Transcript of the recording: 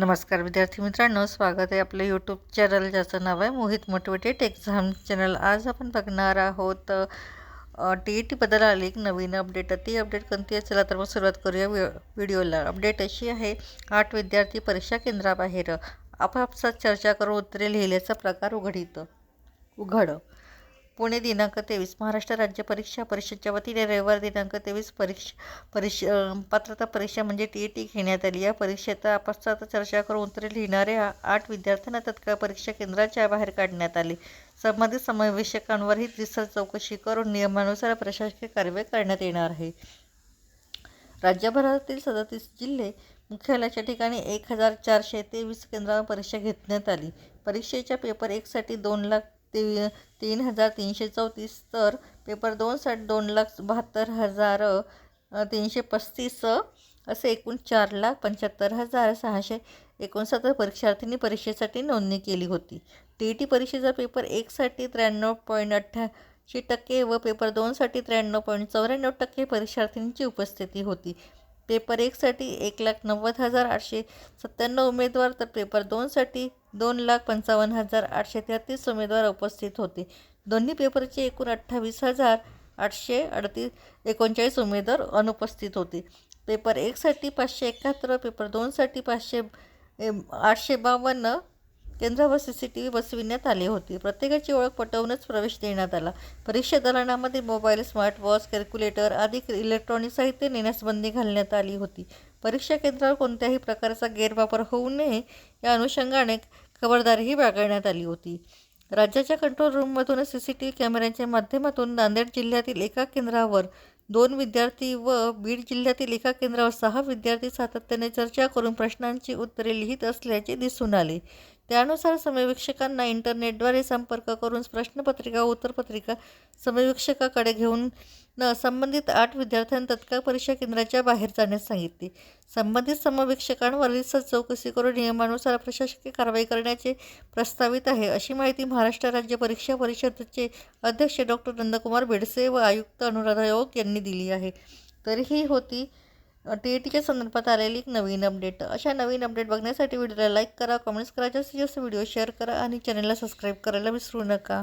नमस्कार विद्यार्थी मित्रांनो स्वागत आहे आपलं यूट्यूब चॅनल ज्याचं नाव आहे मोहित मोटिवेटेड एक्झाम चॅनल आज आपण बघणार आहोत टी ई टीबद्दल आली एक नवीन अपडेट ती अपडेट कोणती आहे? चला तर मग सुरुवात करूया व्हि व्हिडिओला. अपडेट अशी आहे आठ विद्यार्थी परीक्षा केंद्राबाहेर. आपापसात चर्चा करून उत्तरे लिहिल्याचा प्रकार उघडित. उघड. पुणे दिनांक तेवीस महाराष्ट्र राज्य परीक्षा परिषदेच्या वतीने रविवार दिनांक तेवीस परीक्षा परीक्ष पात्रता परीक्षा म्हणजे टी ई टी घेण्यात आली. या परीक्षेत आपसात चर्चा करून उत्तरे लिहिणाऱ्या आठ विद्यार्थ्यांना तत्काळ परीक्षा केंद्राच्या बाहेर काढण्यात आले. संबंधित समावेशकांवरही त्रिसर चौकशी करून नियमानुसार प्रशासकीय कारवाई करण्यात येणार आहे. राज्यभरातील सदतीस जिल्हे मुख्यालयाच्या ठिकाणी एक हजार चारशे तेवीस केंद्रावर परीक्षा घेण्यात आली. परीक्षेच्या पेपर एकसाठी दोन लाख ते तीन हजार तीनशे चौतीस तर पेपर दोनसाठी दोन लाख बहात्तर हजार तीनशे पस्तीस असे एकूण चार लाख पंच्याहत्तर हजार सहाशे एकोणसत्तर परीक्षार्थींनी परीक्षेसाठी नोंदणी केली होती. टी ई टी परीक्षेचा पेपर एकसाठी त्र्याण्णव पॉईंट अठ्ठ्याऐंशी टक्के व पेपर दोनसाठी त्र्याण्णव पॉईंट चौऱ्याण्णव टक्के परीक्षार्थींची उपस्थिती होती. पेपर एकसाठी एक लाख नव्वद हजार आठशे सत्त्याण्णव उमेदवार तर पेपर दोनसाठी दोन लाख पंचावन्न हजार आठशे तेहतीस उमेदवार उपस्थित होते. दोन्ही पेपरचे एकूण अठ्ठावीस हजार आठशे अडतीस एकोणचाळीस उमेदवार अनुपस्थित होते. पेपर एकसाठी पाचशे एकाहत्तर पेपर दोनसाठी पाचशे आठशे बावन्न केंद्रावर सी सी टी व्ही बसविण्यात आले होते. प्रत्येकाची ओळख पटवूनच प्रवेश देण्यात आला. परीक्षा दलाणामध्ये मोबाईल स्मार्ट वॉच कॅल्क्युलेटर आदी इलेक्ट्रॉनिक साहित्य नेण्यास बंदी घालण्यात आली होती. परीक्षा केंद्रावर कोणत्याही प्रकारचा गैरवापर होऊ नये या अनुषंगाने खबरदारीही बाळगण्यात आली होती. राज्याच्या कंट्रोल रूममधून सी सी टी व्ही कॅमेऱ्यांच्या माध्यमातून नांदेड जिल्ह्यातील एका केंद्रावर दोन विद्यार्थी व बीड जिल्ह्यातील एका केंद्रावर सहा विद्यार्थी सातत्याने चर्चा करून प्रश्नांची उत्तरे लिहित असल्याचे दिसून आले. त्यानुसार समवीक्षकांना इंटरनेटद्वारे संपर्क करून प्रश्नपत्रिका उत्तरपत्रिका समवीक्षकाकडे घेऊन न संबंधित आठ विद्यार्थ्यांना तत्काळ परीक्षा केंद्राच्या बाहेर जाण्यास सांगितले. संबंधित समवीक्षकांवर चौकशी करून नियमानुसार प्रशासकीय कारवाई करण्याचे प्रस्तावित आहे अशी माहिती महाराष्ट्र राज्य परीक्षा परिषदेचे अध्यक्ष डॉक्टर नंदकुमार बेडसे व आयुक्त अनुराधा योग यांनी दिली आहे. तरीही होती टी ई टीच्या संदर्भात आलेली एक नवीन अपडेट अशा नवीन अपडेट बघण्यासाठी व्हिडिओला लाईक करा कमेंट्स करा जास्तीत जास्त व्हिडिओ शेअर करा आणि चॅनलला सबस्क्राईब करायला विसरू नका.